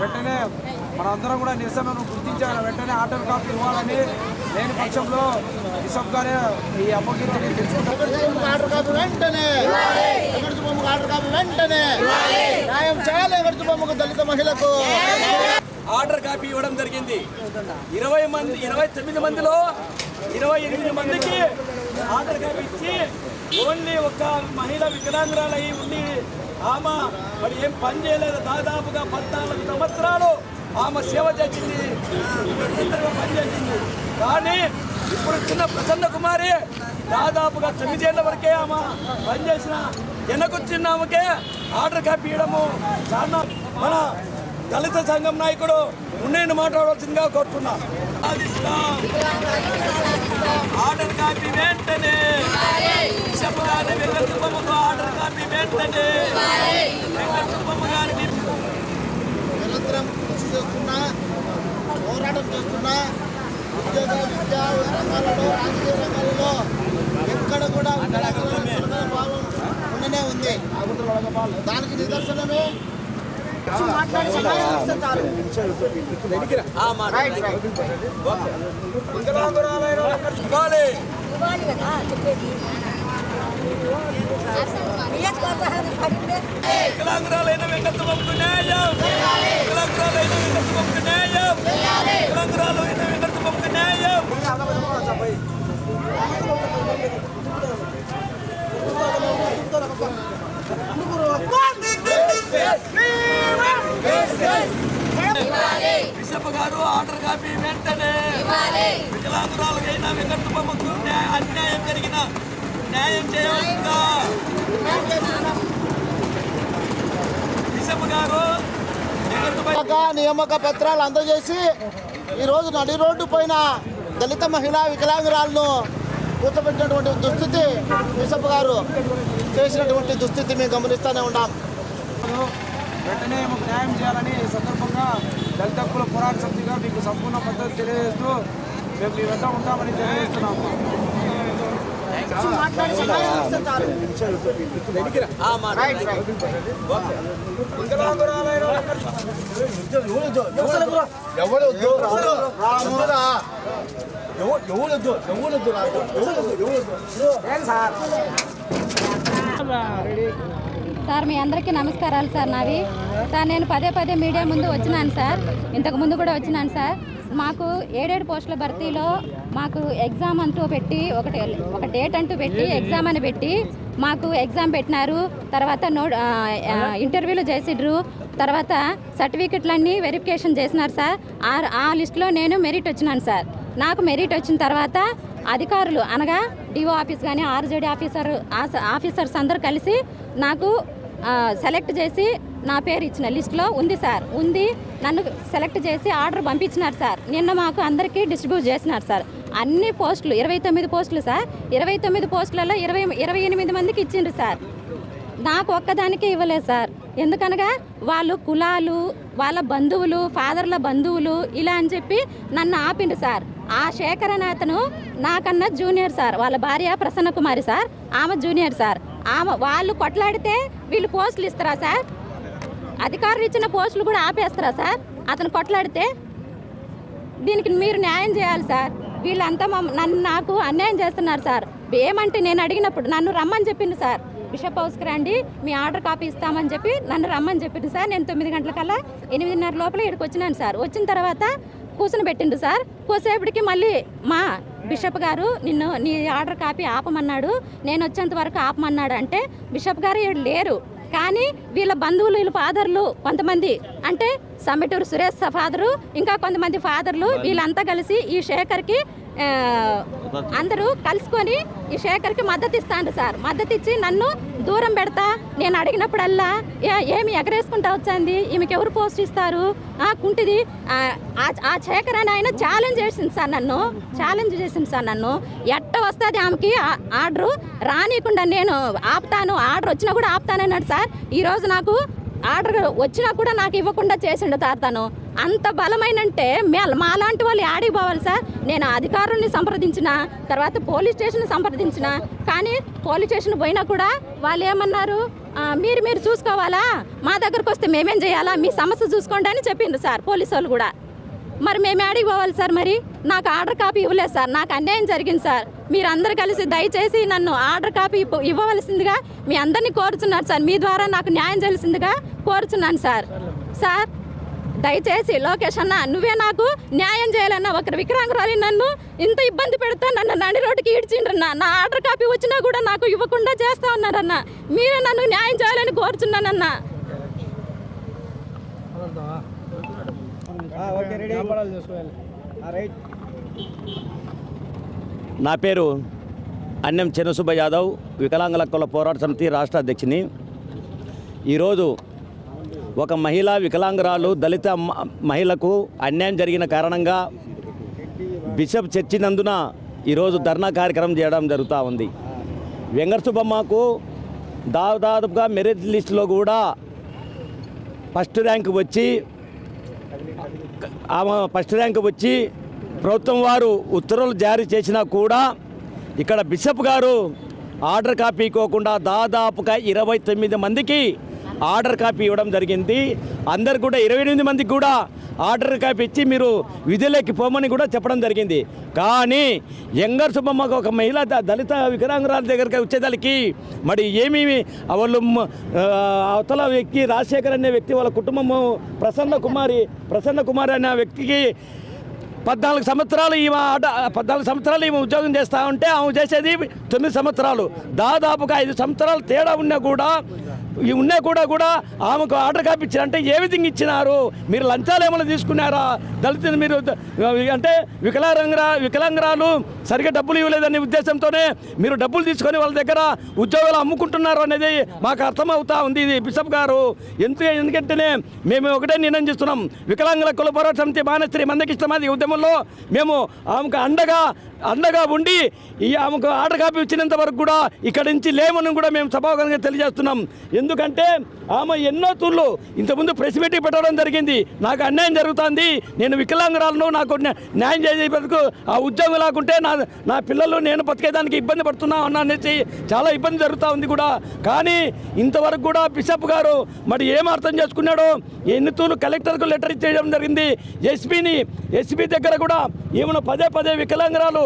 వెంటనే మనందరం కూడా నిరసనను గుర్తించాలి. వెంటనే ఆటో కాపీ ఇవ్వాలని లేని పక్షంలో బిషప్ గారే ఈ అప్పగింతని బొమ్మకు దళిత మహిళకు ఆర్డర్ కాపీ ఇవ్వడం జరిగింది. ఇరవై మంది ఇరవై తొమ్మిది మందిలో ఇరవై ఎనిమిది మందికి ఆర్డర్ కాపీ ఇచ్చి ఓన్లీ ఒక మహిళ వికలాంగురాలై ఉండి ఆమె మరి ఏం పని చేయలేదు. దాదాపుగా పద్నాలుగు సంవత్సరాలు ఆమె సేవ చేసింది. నిరంతరంగా పనిచేసింది కానీ ఇప్పుడు చిన్న ప్రసన్న కుమారి దాదాపుగా తొమ్మిదేళ్ళ వరకే ఆమె పనిచేసిన వెనకొచ్చిన ఆమెకే ఆర్డర్ కాపీ ఇవ్వడము చాలా మన దళిత సంఘం నాయకుడు ఉన్నేను మాట్లాడవలసిందిగా కోరుతున్నా. ఆర్డర్ కాపీ వెంటనే. ఆర్డర్ కాపీ వెంటనే. చేస్తున్నా పోరాటం చేస్తున్నా ఉద్యోగ విద్యా రంగాలలో రాజకీయ రంగాలలో ఎక్కడ కూడా భావం ఉండనే ఉంది. దానికి నిదర్శనమే ఆ మాట. ఇవ్వాలి. ఇవ్వాలి కదా చెప్పేది నియోజకవర్గాలు పడిందే వికలాంగురాలైన వెంకటప్పమ్మకు న్యాయం వికలాంగురాలైన వెంకటప్పమ్మకు న్యాయం వికలాంగురాలైన వెంకటప్పమ్మకు న్యాయం బిషప్ గారు ఆర్డర్ కాపీ వెంటనే వికలాంగురాలకైనా వెంకటప్పమ్మకు అన్యాయం జరిగిన న్యాయం చేయవలసిందా? బిషప్ గారు నియామక పత్రాలు అందజేసి ఈరోజు నడి రోడ్డు పైన దళిత మహిళా వికలాంగురాలను కూర్చోబెట్టినటువంటి దుస్థితి బిషప్ గారు చేసినటువంటి దుస్థితి మేము గమనిస్తూనే ఉన్నాం. వెంటనే మాకు న్యాయం చేయాలని ఈ సందర్భంగా దళిత హక్కుల పోరాట సమితిగా మీకు సంపూర్ణ పద్ధతి తెలియజేస్తూ మేము మీ వెంట ఉంటామని తెలియజేస్తున్నాము ఆ సార్ మీ అందరికీ నమస్కారాలు సార్ నావి. సార్ నేను పదే పదే మీడియా ముందు వచ్చినాను సార్ ఇంతకు ముందు కూడా వచ్చినాను సార్ మాకు ఏడేడు పోస్టుల భర్తీలో మాకు ఎగ్జామ్ అంటూ పెట్టి ఒకటి ఒక డేట్ అంటూ పెట్టి ఎగ్జామ్ అని పెట్టి మాకు ఎగ్జామ్ పెట్టినారు. తర్వాత నో ఇంటర్వ్యూలు చేసిడ్రు తర్వాత సర్టిఫికెట్లన్నీ వెరిఫికేషన్ చేసినారు సార్ ఆ ఆ లిస్టులో నేను మెరిట్ వచ్చినాను సార్ నాకు మెరిట్ వచ్చిన తర్వాత అధికారులు అనగా డిఓ ఆఫీస్ కానీ ఆర్జేడీ ఆఫీసర్ ఆఫీసర్స్ అందరూ కలిసి నాకు సెలెక్ట్ చేసి నా పేరు ఇచ్చిన లిస్ట్లో ఉంది సార్. ఉంది. నన్ను సెలెక్ట్ చేసి ఆర్డర్ పంపించినారు సార్. నిన్న మాకు అందరికీ డిస్ట్రిబ్యూట్ చేసినారు సార్. అన్ని పోస్టులు ఇరవై తొమ్మిది పోస్టులు సార్. ఇరవై తొమ్మిది పోస్టులలో ఇరవై ఇరవై ఎనిమిది మందికి ఇచ్చిండ్రు సార్. నాకు ఒక్కదానికే ఇవ్వలేదు సార్. ఎందుకనగా వాళ్ళు కులాలు వాళ్ళ బంధువులు ఫాదర్ల బంధువులు ఇలా అని చెప్పి నన్ను ఆపిండు సార్. ఆ శేఖర్ అనే అతను నాకన్నా జూనియర్ సార్ వాళ్ళ భార్య ప్రసన్న కుమారి సార్ ఆమె జూనియర్ సార్. ఆమె వాళ్ళు కొట్లాడితే వీళ్ళు పోస్టులు ఇస్తారా సార్? అధికారులు ఇచ్చిన పోస్టులు కూడా ఆపేస్తారా సార్? అతను కొట్లాడితే దీనికి మీరు న్యాయం చేయాలి సార్. వీళ్ళంతా నన్ను నాకు అన్యాయం చేస్తున్నారు సార్. ఏమంటే నేను అడిగినప్పుడు నన్ను రమ్మని చెప్పింది సార్. బిషప్ హౌస్కి రండి మీ ఆర్డర్ కాపీ ఇస్తామని చెప్పి నన్ను రమ్మని చెప్పింది సార్. నేను తొమ్మిది గంటలకల్లా ఎనిమిదిన్నర లోపల ఇక్కడికి వచ్చినాను సార్. వచ్చిన తర్వాత కూర్చుని పెట్టిండు సార్. కూసేపటికి మళ్ళీ మా బిషప్ గారు నిన్ను నీ ఆర్డర్ కాపీ ఆపమన్నాడు నేను వచ్చేంత వరకు ఆపమన్నాడు అంటే బిషప్ గారు లేరు. కానీ వీళ్ళ బంధువులు వీళ్ళ ఫాదర్లు కొంతమంది అంటే సమ్మెటూరు సురేష్ ఫాదరు ఇంకా కొంతమంది ఫాదర్లు వీళ్ళంతా కలిసి ఈ శేఖర్కి అందరూ కలుసుకొని ఈ శేఖర్కి మద్దతు ఇస్తాను సార్. మద్దతు ఇచ్చి నన్ను దూరం పెడతా? నేను అడిగినప్పుడల్లా ఏమి ఎగరేసుకుంటా వచ్చింది? ఈమెకి ఎవరు పోస్ట్ ఇస్తారు? ఆ, కుంటిది ఆ, ఆ- శేఖర్ అని ఆయన ఛాలెంజ్ చేసింది సార్ నన్ను ఛాలెంజ్ చేసింది సార్ నన్ను. ఎట్ట వస్తుంది ఆమెకి? ఆర్డరు రానియకుండా నేను ఆపుతాను ఆర్డర్ వచ్చినా కూడా ఆపుతానన్నాడు సార్. ఈరోజు నాకు ఆర్డర్ వచ్చినా కూడా నాకు ఇవ్వకుండా చేసిండు సార్ తను అంత బలమైనంటే మే మాలాంటి వాళ్ళు ఆడికి పోవాలి సార్? నేను అధికారుల్ని సంప్రదించిన తర్వాత పోలీస్ స్టేషన్ సంప్రదించిన కానీ పోలీస్ స్టేషన్ పోయినా కూడా వాళ్ళు ఏమన్నారు? మీరు మీరు చూసుకోవాలా? మా దగ్గరకు వస్తే మేమేం చేయాలా? మీ సమస్య చూసుకోండి అని చెప్పిండ్రు సార్ పోలీసు వాళ్ళు కూడా. మరి మేము ఆడికి పోవాలి సార్ మరి? నాకు ఆర్డర్ కాపీ ఇవ్వలేదు సార్. నాకు అన్యాయం జరిగింది సార్. మీరు అందరు కలిసి దయచేసి నన్ను ఆర్డర్ కాపీ ఇవ్వవలసిందిగా మీ అందరినీ కోరుచున్నారు సార్. మీ ద్వారా నాకు న్యాయం చేయాల్సిందిగా కోరుచున్నాను సార్. సార్ దయచేసి లోకేష్ అన్న నువ్వే నాకు న్యాయం చేయాలన్న ఒకరి వికరాంగురాలి నన్ను ఇంత ఇబ్బంది పెడతా నన్ను నడి రోడ్డుకి ఈడ్చిండ్రన్న నా ఆర్డర్ కాపీ వచ్చినా కూడా నాకు ఇవ్వకుండా చేస్తా ఉన్నారన్న మీరే నన్ను న్యాయం చేయాలని కోరుచున్నానన్నా నా పేరు అన్నం చిన్నసుబ్బ యాదవ్ వికలాంగుల హక్కుల పోరాట సమితి రాష్ట్ర అధ్యక్షుని. ఈరోజు ఒక మహిళా వికలాంగురాలు దళిత మ- మహిళకు అన్యాయం జరిగిన కారణంగా బిషప్ చర్చినందున ఈరోజు ధర్నా కార్యక్రమం చేయడం జరుగుతూ ఉంది. వెంకట సుబ్బమ్మకు దాదాపుగా మెరిట్ లిస్టులో కూడా ఫస్ట్ ర్యాంక్ వచ్చి ఆమె ఫస్ట్ ర్యాంక్ వచ్చి ప్రభుత్వం వారు ఉత్తర్వులు జారీ చేసినా కూడా ఇక్కడ బిషప్ గారు ఆర్డర్ కాపీ ఇవ్వకుండా దాదాపుగా ఇరవై తొమ్మిది మందికి ఆర్డర్ కాపీ ఇవ్వడం జరిగింది. అందరు కూడా ఇరవై ఎనిమిది మందికి కూడా ఆర్డర్ కాపీ ఇచ్చి మీరు విధులకి పోమని కూడా చెప్పడం జరిగింది. కానీ యంగర్ సుబ్బమ్మకు ఒక మహిళ దళిత వికలాంగురాల దగ్గరికి వచ్చేదానికి మరి ఏమి వాళ్ళు అవతల వ్యక్తి రాజశేఖర్ అనే వ్యక్తి వాళ్ళ కుటుంబము ప్రసన్న కుమారి ప్రసన్న కుమారి అనే వ్యక్తికి పద్నాలుగు సంవత్సరాలు ఈమె ఆట పద్నాలుగు సంవత్సరాలు ఈమె ఉద్యోగం చేస్తూ ఉంటే ఆమె చేసేది తొమ్మిది సంవత్సరాలు. దాదాపుగా ఐదు సంవత్సరాలు తేడా ఉన్నా కూడా ఉన్నా కూడా కూడా ఆమెకు ఆర్డర్ కాపీ ఇచ్చారంటే ఏ విధంగా ఇచ్చినారు? మీరు లంచాలు ఏమైనా తీసుకున్నారా? దళితులు మీరు అంటే వికలాంగరా వికలాంగరాలు సరిగ్గా డబ్బులు ఇవ్వలేదనే ఉద్దేశంతోనే మీరు డబ్బులు తీసుకొని వాళ్ళ దగ్గర ఉద్యోగాలు అమ్ముకుంటున్నారు అనేది మాకు అర్థమవుతా ఉంది. ఇది బిషప్ గారు. ఎందుకు ఎందుకంటేనే మేము ఒకటే నిర్ణయం చేస్తున్నాం. వికలాంగుల కుల పోరాట సమితి మానశ్రీ మందకిష్టమాది ఉద్యమంలో మేము ఆమెకు అండగా అండగా ఉండి ఈ ఆమెకు ఆర్డర్ కాపీ ఇచ్చినంత వరకు కూడా ఇక్కడి నుంచి లేమని కూడా మేము సభాగంగా తెలియజేస్తున్నాం. ఎందుకంటే ఆమె ఎన్నో తూర్లు ఇంతకుముందు ప్రెస్ మీటింగ్ పెట్టడం జరిగింది. నాకు అన్యాయం జరుగుతుంది. నేను వికలాంగురాలను నాకు న్యాయం చేసే బతుకు ఆ ఉద్యోగం లేకుంటే నా నా పిల్లలు నేను బతికేదానికి ఇబ్బంది పడుతున్నా అన్న అనేసి చాలా ఇబ్బంది జరుగుతూ ఉంది కూడా. కానీ ఇంతవరకు కూడా బిషప్ గారు మరి ఏం అర్థం చేసుకున్నాడో ఎన్ని తూర్లు కలెక్టర్కు లెటర్ ఇచ్చేయడం జరిగింది. ఎస్పీని ఎస్పీ దగ్గర కూడా ఏమైనా పదే పదే వికలాంగురాలు